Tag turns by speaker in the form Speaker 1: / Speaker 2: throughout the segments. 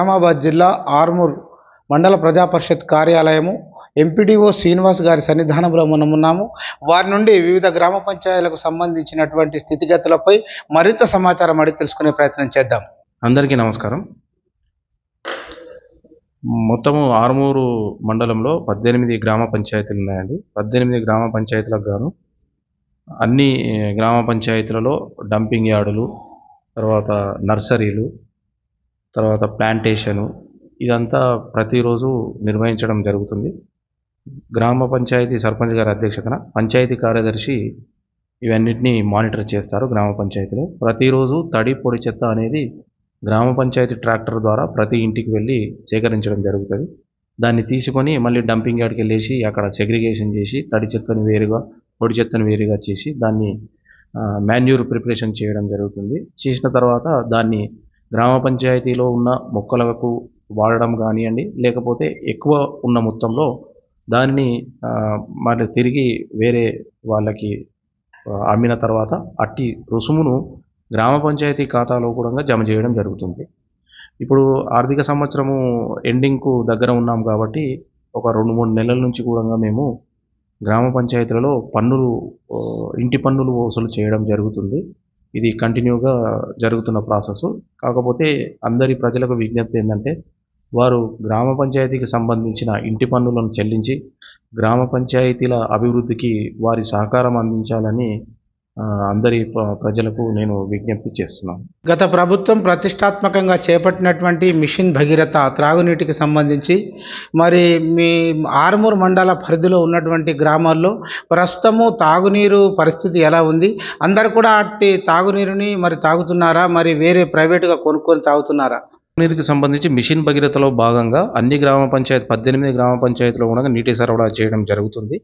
Speaker 1: నిజామాబాద్ జిల్లా ఆర్మూర్ మండల ప్రజా పరిషత్ కార్యాలయము ఎంపీడీఓ శ్రీనివాస్ గారి సన్నిధానంలో మనం ఉన్నాము. వారి నుండి వివిధ గ్రామ పంచాయతీలకు సంబంధించినటువంటి స్థితిగతులపై మరింత సమాచారం అడిగి తెలుసుకునే ప్రయత్నం చేద్దాం.
Speaker 2: అందరికీ నమస్కారం. మొత్తము ఆరుమూరు మండలంలో పద్దెనిమిది గ్రామ పంచాయతీలు ఉన్నాయండి. పద్దెనిమిది గ్రామ పంచాయతీలకు గాను అన్ని గ్రామ పంచాయతీలలో డంపింగ్ యార్డులు తర్వాత నర్సరీలు తర్వాత ప్లాంటేషను ఇదంతా ప్రతిరోజు నిర్వహించడం జరుగుతుంది. గ్రామ పంచాయతీ సర్పంచ్ గారి అధ్యక్షతన పంచాయతీ కార్యదర్శి ఇవన్నిటిని మానిటర్ చేస్తారు గ్రామ పంచాయతీలో. ప్రతిరోజు తడి పొడి చెత్త అనేది గ్రామ పంచాయతీ ట్రాక్టర్ ద్వారా ప్రతి ఇంటికి వెళ్ళి సేకరించడం జరుగుతుంది. దాన్ని తీసుకొని మళ్ళీ డంపింగ్ యార్డ్కి వెళ్ళేసి అక్కడ సెగ్రిగేషన్ చేసి తడి చెత్తను వేరుగా పొడి చెత్తను వేరుగా చేసి దాన్ని మాన్యూర్ ప్రిపరేషన్ చేయడం జరుగుతుంది. చేసిన తర్వాత దాన్ని గ్రామ పంచాయతీలో ఉన్న మొక్కలకు వాడడం కానివ్వండి లేకపోతే ఎక్కువ ఉన్న మొత్తంలో దానిని మరి తిరిగి వేరే వాళ్ళకి అమ్మిన తర్వాత అట్టి రుసుమును గ్రామ పంచాయతీ ఖాతాలో కూడా జమ చేయడం జరుగుతుంది. ఇప్పుడు ఆర్థిక సంవత్సరము ఎండింగ్కు దగ్గర ఉన్నాం కాబట్టి ఒక రెండు మూడు నెలల నుంచి కూడా మేము గ్రామ పంచాయతీలలో పన్నులు ఇంటి పన్నులు వసూలు చేయడం జరుగుతుంది. ఇది కంటిన్యూగా జరుగుతున్న ప్రాసెస్. కాకపోతే అందరి ప్రజలకు విజ్ఞప్తి ఏంటంటే వారు గ్రామ పంచాయతీకి సంబంధించిన ఇంటి పన్నులను చెల్లించి గ్రామ పంచాయతీల అభివృద్ధికి వారి సహకారం అందించాలని అందరి ప్ర- ప్రజలకు నేను విజ్ఞప్తి చేస్తున్నాను.
Speaker 1: గత ప్రభుత్వం ప్రతిష్టాత్మకంగా చేపట్టినటువంటి మిషన్ భగీరథ త్రాగునీటికి సంబంధించి మరి మీ ఆరుమూరు మండల పరిధిలో ఉన్నటువంటి గ్రామాల్లో ప్రస్తుతము తాగునీరు పరిస్థితి ఎలా ఉంది? అందరు కూడా అట్టి తాగునీరుని మరి తాగుతున్నారా? మరి వేరే ప్రైవేటుగా కొనుక్కొని తాగుతున్నారా?
Speaker 2: నీరుకి సంబంధించి మిషన్ భగీరథలో భాగంగా అన్ని గ్రామ పంచాయతీ పద్దెనిమిది గ్రామ పంచాయతీలో కూడా నీటి సరఫరా చేయడం జరుగుతుంది.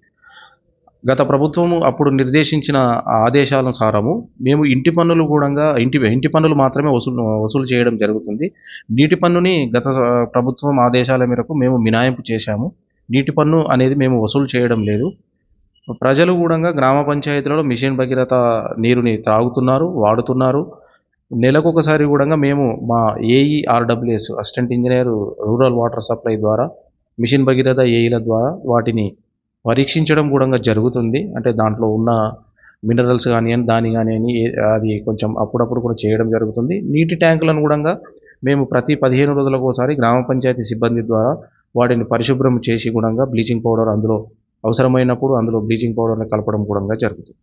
Speaker 2: గత ప్రభుత్వం అప్పుడు నిర్దేశించిన ఆదేశానుసారము మేము ఇంటి పన్నులు కూడా ఇంటి ఇంటి పన్నులు మాత్రమే వసూలు వసూలు చేయడం జరుగుతుంది. నీటి పన్నుని గత ప్రభుత్వం ఆదేశాల మేరకు మేము మినాయింపు చేశాము. నీటి పన్ను అనేది మేము వసూలు చేయడం లేదు. ప్రజలు కూడా గ్రామ పంచాయతీలలో మిషన్ భగీరథ నీరుని త్రాగుతున్నారు వాడుతున్నారు. నెలకు ఒకసారి కూడా మేము మా AE RWS assistant engineer rural water supply ద్వారా మిషన్ భగీరథ ఏఈల ద్వారా వాటిని పరీక్షించడం కూడా జరుగుతుంది. అంటే దాంట్లో ఉన్న మినరల్స్ కానివ్వండి దాని కానీ అది కొంచెం అప్పుడప్పుడు కూడా చేయడం జరుగుతుంది. నీటి ట్యాంకులను కూడా మేము ప్రతి పదిహేను రోజులకు ఒకసారి గ్రామ పంచాయతీ సిబ్బంది ద్వారా వాటిని పరిశుభ్రం చేసి కూడా బ్లీచింగ్ పౌడర్ అందులో అవసరమైనప్పుడు అందులో బ్లీచింగ్ పౌడర్ని కలపడం కూడా జరుగుతుంది.